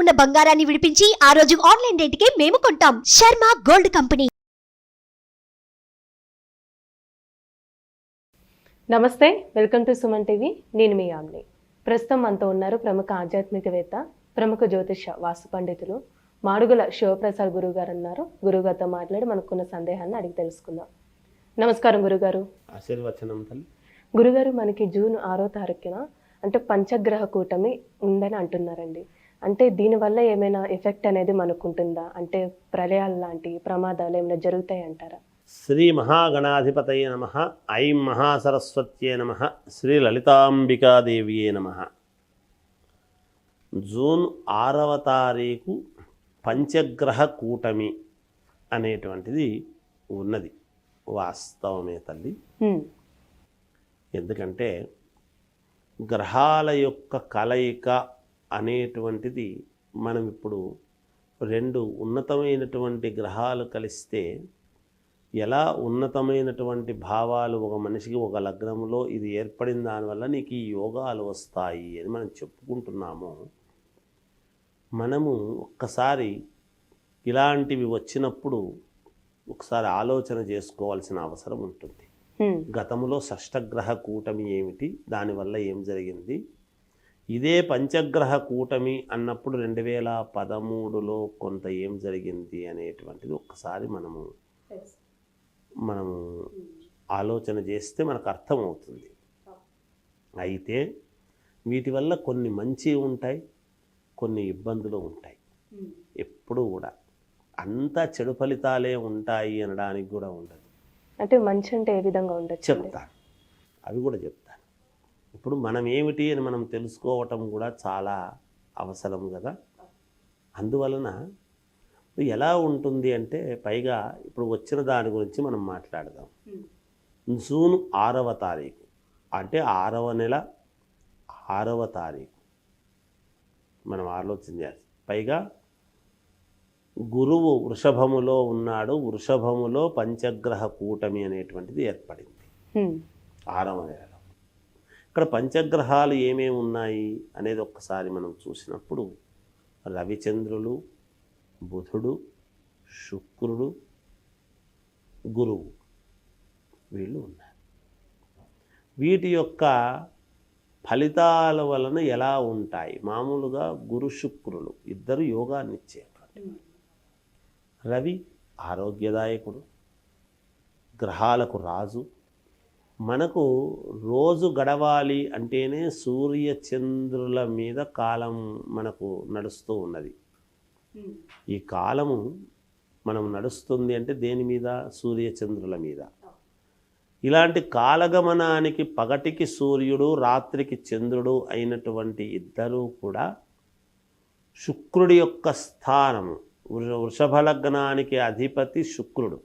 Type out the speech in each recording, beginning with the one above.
ఉన్న బంగారాన్ని విడిపించి ఆ రోజు ఆన్లైన్ రేటుకే మేము కొంటాం. Sharma gold company. నమస్తే వెల్కమ్ టు సుమన్ టీవీ. నేను మీ ఆమ్ని ప్రస్తుతం మనతో ఉన్నారు ప్రముఖ ఆధ్యాత్మికవేత్త ప్రముఖ జ్యోతిష వాస్తు పండితులు మాడుగుల శివప్రసాద్ గురువు గారు అన్నారు గురుగారితో మాట్లాడి మనకున్న సందేహాన్ని అడిగి తెలుసుకుందాం. నమస్కారం గురుగారు ఆశీర్వచనం తల్లి. గురుగారు మనకి జూన్ ఆరో తారీఖున అంటే పంచగ్రహ కూటమి ఉందని అంటున్నారండి. అంటే దీనివల్ల ఏమైనా ఎఫెక్ట్ అనేది మనకు ఉంటుందా అంటే ప్రళయాలు లాంటి ప్రమాదాలు ఏమైనా జరుగుతాయి అంటారా శ్రీ మహాగణాధిపతయ నమ ఐం మహాసరస్వత్యే నమ శ్రీ లలితాంబికాదేవియే నమ. జూన్ ఆరవ తారీఖు పంచగ్రహ కూటమి అనేటువంటిది ఉన్నది వాస్తవమే తల్లి. ఎందుకంటే గ్రహాల యొక్క కలయిక అనేటువంటిది మనం ఇప్పుడు రెండు ఉన్నతమైనటువంటి గ్రహాలు కలిస్తే ఎలా ఉన్నతమైనటువంటి భావాలు ఒక మనిషికి ఒక లగ్నంలో ఇది ఏర్పడిన దానివల్ల నీకు ఈ యోగాలు వస్తాయి అని మనం చెప్పుకుంటున్నామో. మనము ఒక్కసారి ఇలాంటివి వచ్చినప్పుడు ఒకసారి ఆలోచన చేసుకోవాల్సిన అవసరం ఉంటుంది. గతంలో షష్టగ్రహ కూటమి ఏమిటి? దానివల్ల ఏం జరిగింది? ఇదే పంచగ్రహ కూటమి అన్నప్పుడు రెండు వేల పదమూడులో కొంత ఏం జరిగింది అనేటువంటిది ఒక్కసారి మనము మనము ఆలోచన చేస్తే మనకు అర్థమవుతుంది. అయితే వీటి వల్ల కొన్ని మంచి ఉంటాయి కొన్ని ఇబ్బందులు ఉంటాయి. ఎప్పుడూ కూడా అంతా చెడు ఫలితాలే ఉంటాయి అనడానికి కూడా ఉండదు. అంటే మంచి అంటే ఏ విధంగా ఉండొచ్చు చెప్తాను. అవి కూడా చెప్తాను. ఇప్పుడు మనం ఏమిటి అని మనం తెలుసుకోవటం కూడా చాలా అవసరం కదా. అందువలన ఎలా ఉంటుంది అంటే పైగా ఇప్పుడు వచ్చిన దాని గురించి మనం మాట్లాడదాం. జూన్ ఆరవ తారీఖు అంటే ఆరవ నెల ఆరవ తారీఖు మనం ఆలోచన చేయాలి. పైగా గురువు వృషభములో ఉన్నాడు. వృషభములో పంచగ్రహ కూటమి అనేటువంటిది ఏర్పడింది. ఆరవ నెలలో ఇక్కడ పంచగ్రహాలు ఏమేమి ఉన్నాయి అనేది ఒక్కసారి మనం చూసినప్పుడు రవిచంద్రులు బుధుడు శుక్రుడు గురువు వీళ్ళు ఉన్నారు. వీటి యొక్క ఫలితాల వలన ఎలా ఉంటాయి? మామూలుగా గురు శుక్రులు ఇద్దరు యోగాన్ని ఇచ్చేటువంటి రవి ఆరోగ్యదాయకుడు గ్రహాలకు రాజు మనకు రోజు గడవాలి అంటేనే సూర్య చంద్రుల మీద కాలం మనకు నడుస్తూ ఉన్నది. ఈ కాలము మనం నడుస్తుంది అంటే దేని మీద? సూర్య చంద్రుల మీద. ఇలాంటి కాలగమనానికి పగటికి సూర్యుడు రాత్రికి చంద్రుడు అయినటువంటి ఇద్దరూ కూడా శుక్రుడి యొక్క స్థానము వృషభ లగ్నానికి అధిపతి శుక్రుడు.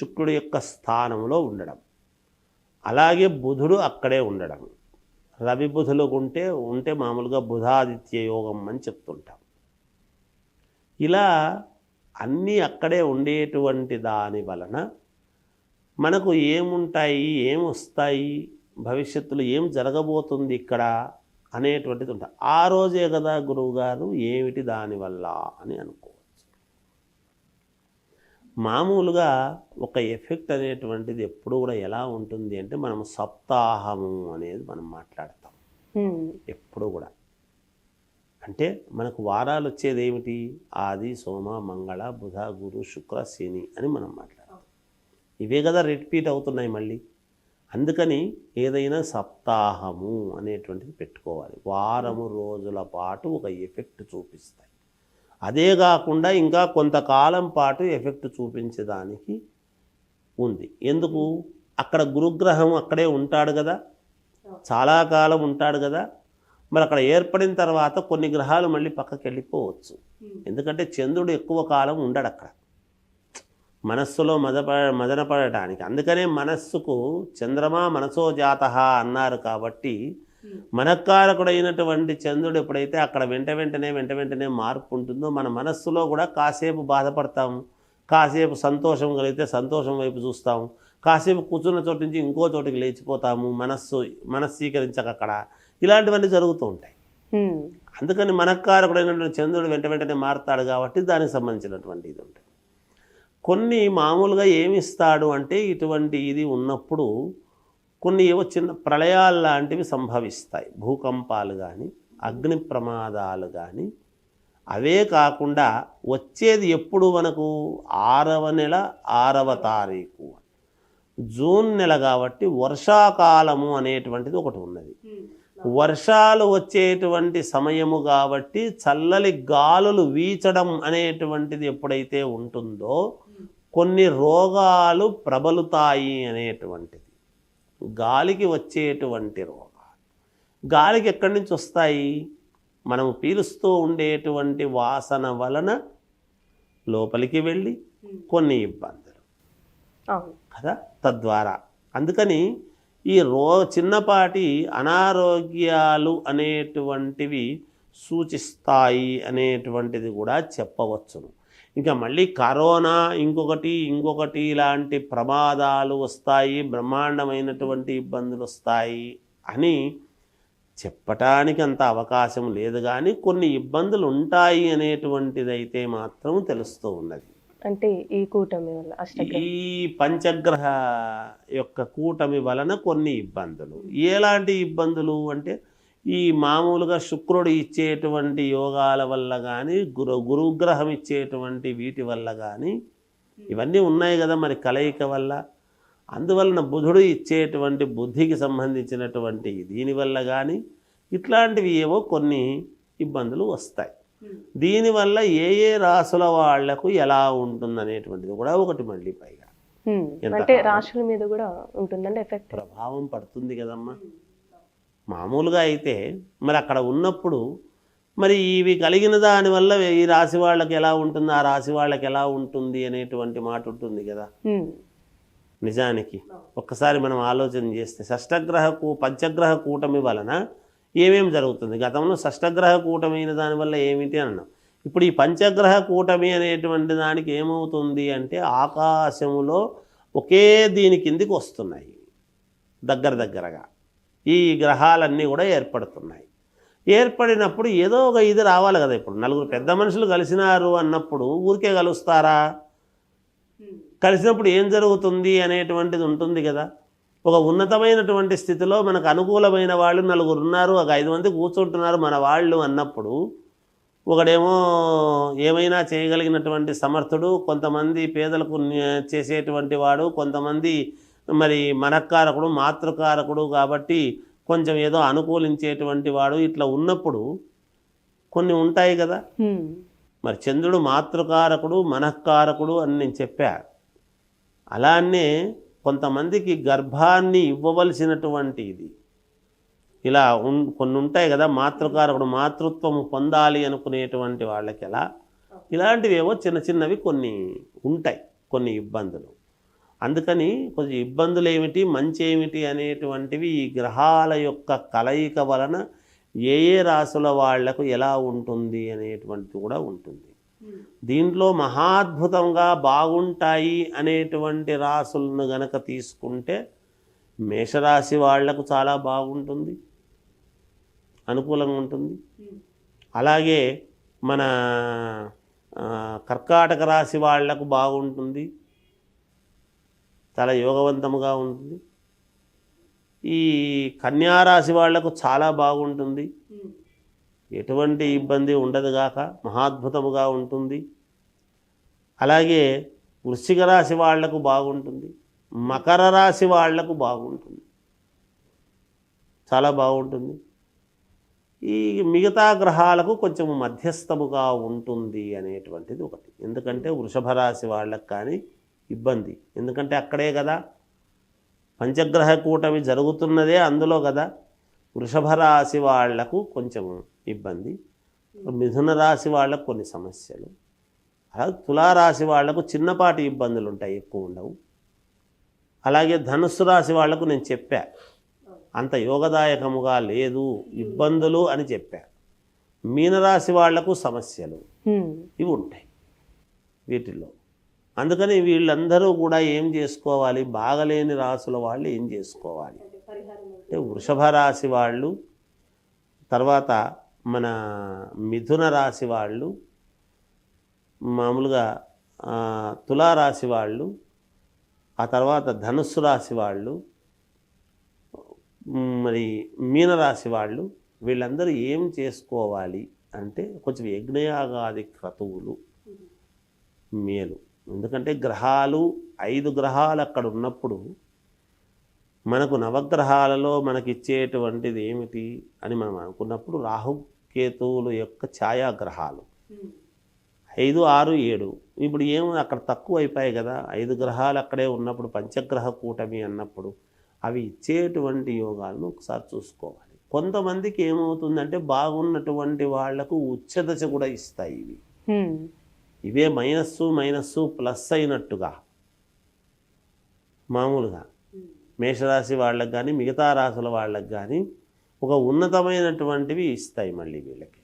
శుక్రుడి యొక్క స్థానంలో ఉండడం. అలాగే బుధుడు అక్కడే ఉండడం. రవి బుధులు ఉంటే ఉంటే మామూలుగా బుధాదిత్య యోగం అని చెప్తుంటాం. ఇలా అన్నీ అక్కడే ఉండేటువంటి దాని వలన మనకు ఏముంటాయి ఏమొస్తాయి భవిష్యత్తులో ఏం జరగబోతుంది ఇక్కడ అనేటువంటిది ఉంటాయి ఆ రోజే కదా గురువుగారు ఏమిటి దానివల్ల అని అనుకో మామూలుగా ఒక ఎఫెక్ట్ అనేటువంటిది ఎప్పుడు కూడా ఎలా ఉంటుంది అంటే మనం సప్తాహము అనేది మనం మాట్లాడతాం. ఎప్పుడు కూడా. అంటే మనకు వారాలు వచ్చేది ఏమిటి? ఆది సోమ మంగళ బుధ గురు శుక్ర శని అని మనం మాట్లాడతాం. ఇవే కదా రిపీట్ అవుతున్నాయి మళ్ళీ. అందుకని ఏదైనా సప్తాహము అనేటువంటిది పెట్టుకోవాలి. వారము రోజుల పాటు ఒక ఎఫెక్ట్ చూపిస్తాయి. అదే కాకుండా ఇంకా కొంతకాలం పాటు ఎఫెక్ట్ చూపించడానికి ఉంది. ఎందుకు? అక్కడ గురుగ్రహం అక్కడే ఉంటాడు కదా. చాలా కాలం ఉంటాడు కదా. మరి అక్కడ ఏర్పడిన తర్వాత కొన్ని గ్రహాలు మళ్ళీ పక్కకి వెళ్ళిపోవచ్చు. ఎందుకంటే చంద్రుడు ఎక్కువ కాలం ఉండడు అక్కడ. మనస్సులో మదప మదనపడటానికి. అందుకనే మనస్సుకు చంద్రమా మనసో జాత అన్నారు కాబట్టి మనకారకుడైనటువంటి చంద్రుడు ఎప్పుడైతే అక్కడ వెంట వెంటనే వెంట వెంటనే మార్పు ఉంటుందో మన మనస్సులో కూడా కాసేపు బాధపడతాం. కాసేపు సంతోషం కలిగితే సంతోషం వైపు చూస్తాం. కాసేపు కూర్చున్న చోటు నుంచి ఇంకో చోటికి లేచిపోతాము. మనస్సు మనస్సీకరించక అక్కడ. ఇలాంటివన్నీ జరుగుతూ ఉంటాయి. అందుకని మనకారకుడైనటువంటి చంద్రుడు వెంట వెంటనే మారుతాడు కాబట్టి దానికి సంబంధించినటువంటి ఇది ఉంటుంది. కొన్ని మామూలుగా ఏమి ఇస్తాడు అంటే ఇటువంటి ఇది ఉన్నప్పుడు కొన్ని ఏవో చిన్న ప్రళయాలు లాంటివి సంభవిస్తాయి. భూకంపాలు కానీ అగ్ని ప్రమాదాలు కానీ అవే కాకుండా వచ్చేది ఎప్పుడు మనకు ఆరవ నెల ఆరవ తారీఖు జూన్ నెల కాబట్టి వర్షాకాలము అనేటువంటిది ఒకటి ఉన్నది. వర్షాలు వచ్చేటువంటి సమయము కాబట్టి చల్లలి గాలులు వీచడం అనేటువంటిది ఎప్పుడైతే ఉంటుందో కొన్ని రోగాలు ప్రబలుతాయి అనేటువంటిది. గాలికి వచ్చేటువంటి రోగాలు. గాలికి ఎక్కడి నుంచి వస్తాయి? మనం పీలుస్తూ ఉండేటువంటి వాసన వలన లోపలికి వెళ్ళి కొన్ని ఇబ్బందులు. కదా? తద్వారా. అందుకని ఈ రో చిన్నపాటి అనారోగ్యాలు అనేటువంటివి సూచిస్తాయి అనేటువంటిది కూడా చెప్పవచ్చును. ఇంకా మళ్ళీ కరోనా ఇంకొకటి ఇంకొకటి ఇలాంటి ప్రమాదాలు వస్తాయి బ్రహ్మాండమైనటువంటి ఇబ్బందులు వస్తాయి అని చెప్పటానికి అంత అవకాశం లేదు. కానీ కొన్ని ఇబ్బందులు ఉంటాయి అనేటువంటిదైతే మాత్రం తెలుస్తూ ఉన్నది. అంటే ఈ కూటమి వల్ల ఈ పంచగ్రహ యొక్క కూటమి వలన కొన్ని ఇబ్బందులు. ఎలాంటి ఇబ్బందులు అంటే ఈ మామూలుగా శుక్రుడు ఇచ్చేటువంటి యోగాల వల్ల కానీ గురు గురుగ్రహం ఇచ్చేటువంటి వీటి వల్ల కానీ ఇవన్నీ ఉన్నాయి కదా మరి కలయిక వల్ల. అందువలన బుధుడు ఇచ్చేటువంటి బుద్ధికి సంబంధించినటువంటి దీనివల్ల కానీ ఇట్లాంటివి ఏవో కొన్ని ఇబ్బందులు వస్తాయి. దీనివల్ల ఏ ఏ రాసుల వాళ్ళకు ఎలా ఉంటుందనేటువంటిది కూడా ఒకటి మళ్ళీ పైగా. అంటే? రాశుల మీద కూడా ఉంటుందండి ఎఫెక్ట్. ప్రభావం పడుతుంది కదమ్మా. మామూలుగా అయితే మరి అక్కడ ఉన్నప్పుడు మరి ఇవి కలిగిన దానివల్ల ఈ రాశి వాళ్ళకి ఎలా ఉంటుంది? ఆ రాశి వాళ్ళకి ఎలా ఉంటుంది? అనేటువంటి మాట ఉంటుంది కదా. నిజానికి ఒక్కసారి మనం ఆలోచన చేస్తే షష్టగ్రహ కూ పంచగ్రహ కూటమి వలన ఏమేమి జరుగుతుంది? గతంలో షష్టగ్రహ కూటమైన దానివల్ల ఏమిటి అన్నాం. ఇప్పుడు ఈ పంచగ్రహ కూటమి అనేటువంటి దానికి ఏమవుతుంది అంటే ఆకాశములో ఒకే దీని కిందికి వస్తున్నాయి. దగ్గర దగ్గరగా. ఈ గ్రహాలన్నీ కూడా ఏర్పడుతున్నాయి. ఏర్పడినప్పుడు ఏదో ఒక ఇది రావాలి కదా ఇప్పుడు. నలుగురు పెద్ద మనుషులు కలిసినారు అన్నప్పుడు ఊరికే కలుస్తారా? కలిసినప్పుడు ఏం జరుగుతుంది అనేటువంటిది ఉంటుంది కదా. ఒక ఉన్నతమైనటువంటి స్థితిలో మనకు అనుకూలమైన వాళ్ళు నలుగురు ఉన్నారు. ఒక ఐదు మంది కూర్చుంటున్నారు మన వాళ్ళు అన్నప్పుడు ఒకడేమో ఏమైనా చేయగలిగినటువంటి సమర్థుడు కొంతమంది పేదలకు చేసేటువంటి వాడు కొంతమంది మరి మనకారకుడు మాతృకారకుడు కాబట్టి కొంచెం ఏదో అనుకూలించేటువంటి వాడు ఇట్లా ఉన్నప్పుడు కొన్ని ఉంటాయి కదా. మరి చంద్రుడు మాతృకారకుడు మనఃకారకుడు అని నేను చెప్పా. అలానే కొంతమందికి గర్భాన్ని ఇవ్వవలసినటువంటి ఇది. ఇలా ఉన్ కొన్ని ఉంటాయి కదా మాతృకారకుడు మాతృత్వం పొందాలి అనుకునేటువంటి వాళ్ళకి ఎలా ఇలాంటివి ఏవో చిన్న చిన్నవి కొన్ని ఉంటాయి కొన్ని ఇబ్బందులు. అందుకని కొంచెం ఇబ్బందులు ఏమిటి మంచి ఏమిటి అనేటువంటివి ఈ గ్రహాల యొక్క కలయిక వలన ఏ ఏ రాసుల వాళ్ళకు ఎలా ఉంటుంది అనేటువంటిది కూడా ఉంటుంది. దీంట్లో మహాద్భుతంగా బాగుంటాయి అనేటువంటి రాసులను గనక తీసుకుంటే మేషరాశి వాళ్ళకు చాలా బాగుంటుంది అనుకూలంగా ఉంటుంది. అలాగే మన కర్కాటక రాశి వాళ్ళకు బాగుంటుంది. చాలా యోగవంతముగా ఉంటుంది. ఈ కన్యారాశి వాళ్ళకు చాలా బాగుంటుంది. ఎటువంటి ఇబ్బంది ఉండదుగాక మహాద్భుతముగా ఉంటుంది. అలాగే వృశ్చిక రాశి వాళ్ళకు బాగుంటుంది. మకర రాశి వాళ్ళకు బాగుంటుంది. చాలా బాగుంటుంది. ఈ మిగతా గ్రహాలకు కొంచెం మధ్యస్థముగా ఉంటుంది అనేటువంటిది ఒకటి. ఎందుకంటే వృషభ రాశి వాళ్ళకి కానీ ఇబ్బంది. ఎందుకంటే అక్కడే కదా పంచగ్రహ కూటమి జరుగుతున్నదే అందులో కదా వృషభ రాశి వాళ్ళకు కొంచెం ఇబ్బంది. మిథున రాశి వాళ్ళకు కొన్ని సమస్యలు. అలాగే తులారాశి వాళ్ళకు చిన్నపాటి ఇబ్బందులు ఉంటాయి ఎక్కువ ఉండవు. అలాగే ధనుస్సు రాశి వాళ్ళకు నేను చెప్పా అంత యోగదాయకముగా లేదు ఇబ్బందులు అని చెప్పా. మీనరాశి వాళ్ళకు సమస్యలు ఇవి ఉంటాయి. వీటిల్లో అందుకని వీళ్ళందరూ కూడా ఏం చేసుకోవాలి? బాగలేని రాసుల వాళ్ళు ఏం చేసుకోవాలి? అంటే వృషభ రాశి వాళ్ళు తర్వాత మన మిథున రాశి వాళ్ళు మామూలుగా తులారాశి వాళ్ళు ఆ తర్వాత ధనుస్సు రాశి వాళ్ళు మరి మీనరాశి వాళ్ళు వీళ్ళందరూ ఏం చేసుకోవాలి? అంటే కొంచెం యజ్ఞయాగాది క్రతువులు మేలు. ఎందుకంటే గ్రహాలు ఐదు గ్రహాలు అక్కడ ఉన్నప్పుడు మనకు నవగ్రహాలలో మనకి ఇచ్చేటువంటిది ఏమిటి అని మనం అనుకున్నప్పుడు రాహుకేతువుల యొక్క ఛాయాగ్రహాలు. ఐదు ఆరు ఏడు. ఇప్పుడు ఏమో అక్కడ తక్కువ అయిపోయాయి కదా. ఐదు గ్రహాలు అక్కడే ఉన్నప్పుడు పంచగ్రహ కూటమి అన్నప్పుడు అవి ఇచ్చేటువంటి యోగాలను ఒకసారి చూసుకోవాలి. కొంతమందికి ఏమవుతుందంటే బాగున్నటువంటి వాళ్ళకు ఉచ్చదశ కూడా ఇస్తాయి ఇవి. ఇవే మైనస్సు మైనస్సు ప్లస్ అయినట్టుగా. మామూలుగా. మేషరాశి వాళ్ళకి కానీ మిగతా రాశుల వాళ్ళకి కానీ ఒక ఉన్నతమైనటువంటివి ఇస్తాయి మళ్ళీ వీళ్ళకి.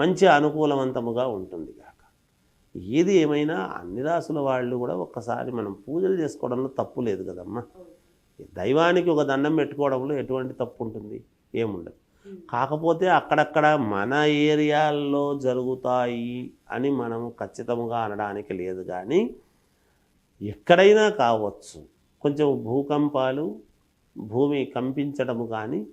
మంచి అనుకూలవంతముగా ఉంటుంది కాక ఏది ఏమైనా అన్ని రాసుల వాళ్ళు కూడా ఒక్కసారి మనం పూజలు చేసుకోవడంలో తప్పు లేదు కదమ్మా. దైవానికి ఒక దండం పెట్టుకోవడంలో ఎటువంటి తప్పు ఉంటుంది? ఏముండదు. కాకపోతే అక్కడక్కడ మన ఏరియాల్లో జరుగుతాయి అని మనం ఖచ్చితంగా అనడానికి లేదు కానీ ఎక్కడైనా కావచ్చు. కొంచెం భూకంపాలు భూమి కంపించడము కానీ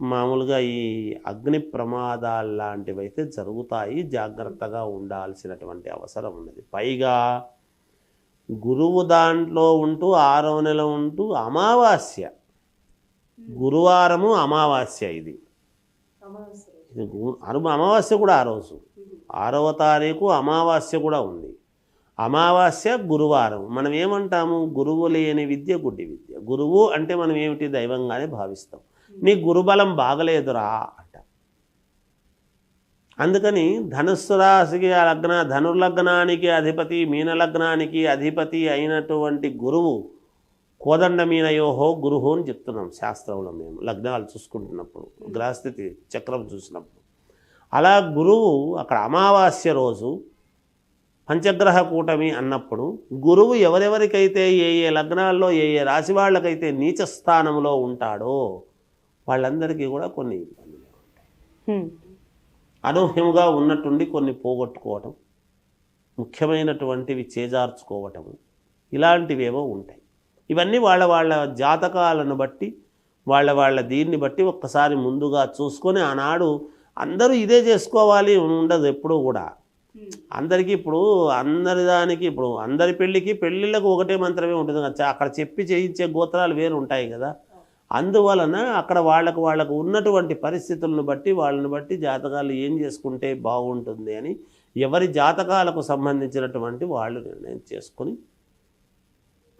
మామూలుగా ఈ అగ్ని ప్రమాదాలు లాంటివి అయితే జరుగుతాయి. జాగ్రత్తగా ఉండాల్సినటువంటి అవసరం ఉన్నది. పైగా గురువు దాంట్లో ఉంటూ ఆరో నెల ఉంటూ అమావాస్య. గురువారము అమావాస్య ఇది. అరు అమావాస్య కూడా ఆ రోజు. ఆరవ తారీఖు అమావాస్య కూడా ఉంది. అమావాస్య గురువారం. మనం ఏమంటాము? గురువు లేని విద్య గుడ్డి విద్య. గురువు అంటే మనం ఏమిటి దైవంగానే భావిస్తాం. నీ గురుబలం బాగలేదురా అంట. అందుకని ధనుస్సు రాశికి లగ్న ధనుర్లగ్నానికి అధిపతి మీన లగ్నానికి అధిపతి అయినటువంటి గురువు కోదండ మీనయోహో గురుహు అని చెప్తున్నాం శాస్త్రంలో మేము. లగ్నాలు చూసుకుంటున్నప్పుడు గ్రహస్థితి చక్రం చూసినప్పుడు. అలా గురువు అక్కడ అమావాస్య రోజు పంచగ్రహ కూటమి అన్నప్పుడు గురువు ఎవరెవరికైతే ఏ ఏ లగ్నాల్లో ఏ ఏ రాశి వాళ్ళకైతే నీచ స్థానంలో ఉంటాడో వాళ్ళందరికీ కూడా కొన్ని ఇబ్బందులు. అనూహ్యముగా ఉన్నట్టుండి కొన్ని పోగొట్టుకోవటం ముఖ్యమైనటువంటివి చేజార్చుకోవటము ఇలాంటివేవో ఉంటాయి. ఇవన్నీ వాళ్ళ వాళ్ళ జాతకాలను బట్టి వాళ్ళ వాళ్ళ దీన్ని బట్టి ఒక్కసారి ముందుగా చూసుకొని ఆనాడు అందరూ ఇదే చేసుకోవాలి ఉండదు ఎప్పుడూ కూడా. అందరికీ ఇప్పుడు అందరి దానికి ఇప్పుడు అందరి పెళ్ళికి పెళ్ళిళ్ళకు ఒకటే మంత్రమే ఉంటుంది అక్కడ చెప్పి చేయించే గోత్రాలు వేరు ఉంటాయి కదా. అందువలన అక్కడ వాళ్ళకు వాళ్ళకు ఉన్నటువంటి పరిస్థితులను బట్టి వాళ్ళని బట్టి జాతకాలు ఏం చేసుకుంటే బాగుంటుంది అని ఎవరి జాతకాలకు సంబంధించినటువంటి వాళ్ళు నిర్ణయం చేసుకొని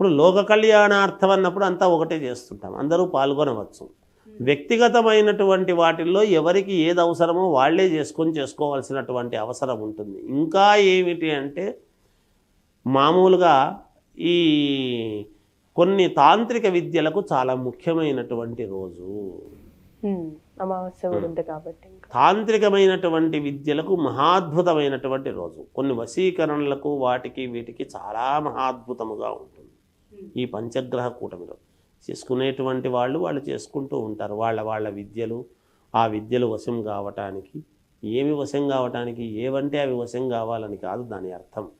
ఇప్పుడు లోక కళ్యాణార్థం అన్నప్పుడు అంతా ఒకటే చేస్తుంటాం. అందరూ పాల్గొనవచ్చు. వ్యక్తిగతమైనటువంటి వాటిల్లో ఎవరికి ఏది అవసరమో వాళ్ళే చేసుకొని చేసుకోవాల్సినటువంటి అవసరం ఉంటుంది. ఇంకా ఏమిటి అంటే మామూలుగా ఈ కొన్ని తాంత్రిక విద్యలకు చాలా ముఖ్యమైనటువంటి రోజు. కాబట్టి తాంత్రికమైనటువంటి విద్యలకు మహాద్భుతమైనటువంటి రోజు. కొన్ని వశీకరణలకు వాటికి వీటికి చాలా మహాద్భుతముగా ఉంటుంది. ఈ పంచగ్రహ కూటమిలో చేసుకునేటువంటి వాళ్ళు వాళ్ళు చేసుకుంటూ ఉంటారు. వాళ్ళ వాళ్ళ విద్యలు ఆ విద్యలు వశం కావటానికి ఏమి వశం కావటానికి ఏవంటే అవి వశం కావాలని కాదు దాని అర్థం.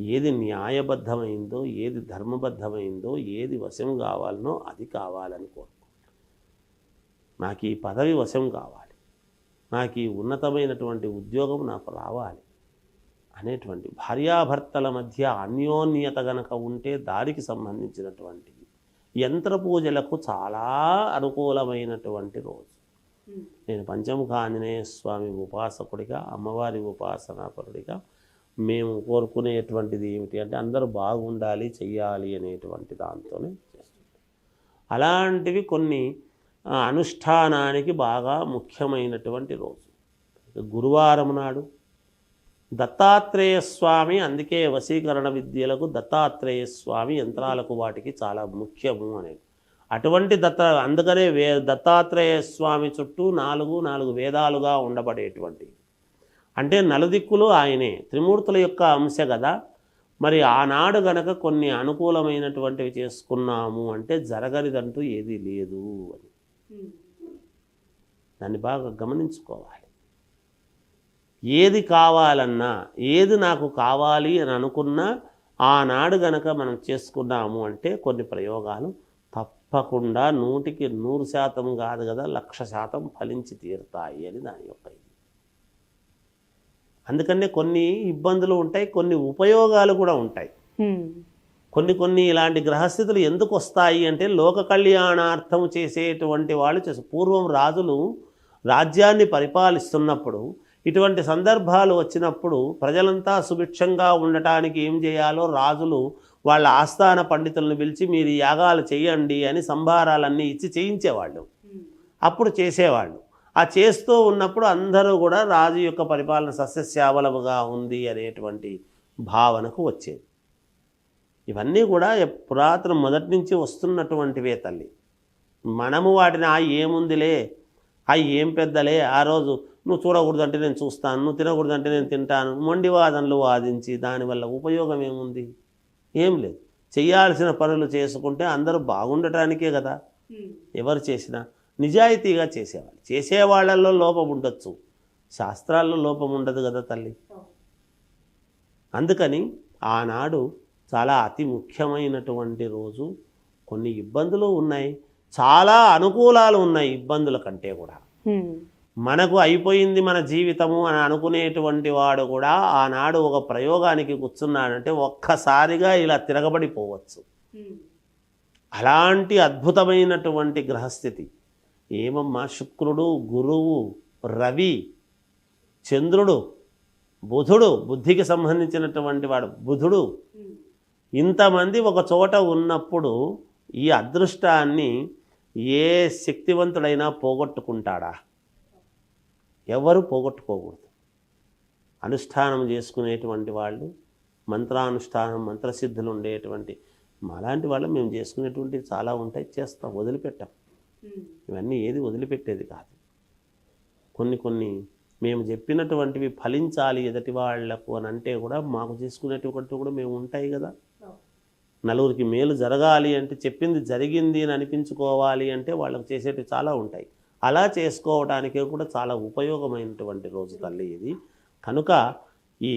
ఏది న్యాయబద్ధమైందో ఏది ధర్మబద్ధమైందో ఏది వశం కావాలనో అది కావాలని కోరుకో. నాకు ఈ పదవి వశం కావాలి. నాకు ఈ ఉన్నతమైనటువంటి ఉద్యోగం నాకు రావాలి. అనేటువంటి భార్యాభర్తల మధ్య అన్యోన్యత గనక ఉంటే దానికి సంబంధించినటువంటివి యంత్ర పూజలకు చాలా అనుకూలమైనటువంటి రోజు. నేను పంచముఖ ఆంజనేయ స్వామి ఉపాసకుడిగా అమ్మవారి ఉపాసనాపరుడిగా మేము కోరుకునేటువంటిది ఏమిటి అంటే అందరూ బాగుండాలి చెయ్యాలి అనేటువంటి దాంతోనే అలాంటివి కొన్ని అనుష్ఠానానికి బాగా ముఖ్యమైనటువంటి రోజు. గురువారం నాడు దత్తాత్రేయ స్వామి అందుకే వశీకరణ విద్యలకు దత్తాత్రేయ స్వామి యంత్రాలకు వాటికి చాలా ముఖ్యము అనేది. అటువంటి దత్త అందుకనే వే దత్తాత్రేయ స్వామి చుట్టూ నాలుగు నాలుగు వేదాలుగా ఉండబడేటువంటి. అంటే నలుదిక్కులు ఆయనే త్రిమూర్తుల యొక్క అంశ కదా మరి ఆనాడు గనక కొన్ని అనుకూలమైనటువంటివి చేసుకున్నాము అంటే జరగనిదంటూ ఏదీ లేదు అని. దాన్ని బాగా గమనించుకోవాలి. ఏది కావాలన్నా ఏది నాకు కావాలి అని అనుకున్నా ఆనాడు గనక మనం చేసుకున్నాము అంటే కొన్ని ప్రయోగాలు తప్పకుండా నూటికి నూరు శాతం కాదు కదా లక్ష శాతం ఫలించి తీరుతాయి అని దాని యొక్క ఇది అందుకనే కొన్ని ఇబ్బందులు ఉంటాయి కొన్ని ఉపయోగాలు కూడా ఉంటాయి. కొన్ని కొన్ని ఇలాంటి గ్రహస్థితులు ఎందుకు వస్తాయి అంటే లోక కళ్యాణార్థం చేసేటువంటి వాళ్ళు చేసే పూర్వం రాజులు రాజ్యాన్ని పరిపాలిస్తున్నప్పుడు ఇటువంటి సందర్భాలు వచ్చినప్పుడు ప్రజలంతా సుభిక్షంగా ఉండటానికి ఏం చేయాలో రాజులు వాళ్ళ ఆస్థాన పండితులను పిలిచి మీరు యాగాలు చేయండి అని సంభారాలన్నీ ఇచ్చి చేయించేవాళ్ళు. అప్పుడు చేసేవాళ్ళు. ఆ చేస్తూ ఉన్నప్పుడు అందరూ కూడా రాజు యొక్క పరిపాలన సస్యశ్యామలముగా ఉంది అనేటువంటి భావనకు వచ్చేది. ఇవన్నీ కూడా పురాతన మొదటి నుంచి వస్తున్నటువంటివే తల్లి. మనము వాటిని ఆ ఏముందిలే ఆ ఏం పెద్దలే? ఆ రోజు నువ్వు చూడకూడదంటే నేను చూస్తాను నువ్వు తినకూడదంటే నేను తింటాను మొండి వాదనలు వాదించి దానివల్ల ఉపయోగం ఏముంది? ఏం లేదు. చేయాల్సిన పనులు చేసుకుంటే అందరూ బాగుండటానికే కదా. ఎవరు చేసినా నిజాయితీగా చేసేవాళ్ళు. చేసేవాళ్ళల్లో లోపం ఉండొచ్చు. శాస్త్రాల్లో లోపం ఉండదు కదా తల్లి. అందుకని ఆనాడు చాలా అతి ముఖ్యమైనటువంటి రోజు కొన్ని ఇబ్బందులు ఉన్నాయి. చాలా అనుకూలాలు ఉన్నాయి ఇబ్బందుల కంటే కూడా. మనకు అయిపోయింది మన జీవితము అని అనుకునేటువంటి వాడు కూడా ఆనాడు ఒక ప్రయోగానికి కూర్చున్నాడంటే ఒక్కసారిగా ఇలా తిరగబడిపోవచ్చు. అలాంటి అద్భుతమైనటువంటి గ్రహస్థితి. ఏమమ్మా? శుక్రుడు గురువు రవి చంద్రుడు బుధుడు బుద్ధికి సంబంధించినటువంటి వాడు బుధుడు. ఇంతమంది ఒక చోట ఉన్నప్పుడు ఈ అదృష్టాన్ని ఏ శక్తివంతుడైనా పోగొట్టుకుంటాడా? ఎవరు పోగొట్టుకోకూడదు. అనుష్ఠానం చేసుకునేటువంటి వాళ్ళు మంత్రానుష్ఠానం మంత్రసిద్ధులు ఉండేటువంటి మాలాంటి వాళ్ళు మేము చేసుకునేటువంటివి చాలా ఉంటాయి చేస్తాం వదిలిపెట్టాం. ఇవన్నీ ఏది వదిలిపెట్టేది కాదు. కొన్ని కొన్ని మేము చెప్పినటువంటివి ఫలించాలి ఎదుటి వాళ్ళకు అని అంటే కూడా మాకు చేసుకునేటువంటి కూడా మేము ఉంటాయి కదా. నలుగురికి మేలు జరగాలి అంటే చెప్పింది జరిగింది అని అనిపించుకోవాలి అంటే వాళ్ళకు చేసేటివి చాలా ఉంటాయి. అలా చేసుకోవడానికి కూడా చాలా ఉపయోగమైనటువంటి రోజు తల్లి ఇది. కనుక ఈ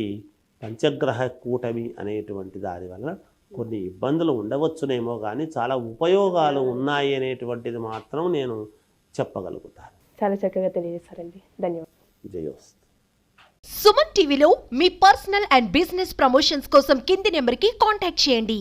పంచగ్రహ కూటమి అనేటువంటి దాని వల్ల కొన్ని ఇబ్బందులు ఉండవచ్చునేమో కానీ చాలా ఉపయోగాలు ఉన్నాయి అనేటువంటిది మాత్రం నేను చెప్పగలుగుతాను. చాలా చక్కగా తెలియజేశారండి. ధన్యవాదాలు. జయోస్తు సుమన్ టీవీలో మీ పర్సనల్ అండ్ బిజినెస్ ప్రమోషన్స్ కోసం కింది నెంబర్కి కాంటాక్ట్ చేయండి.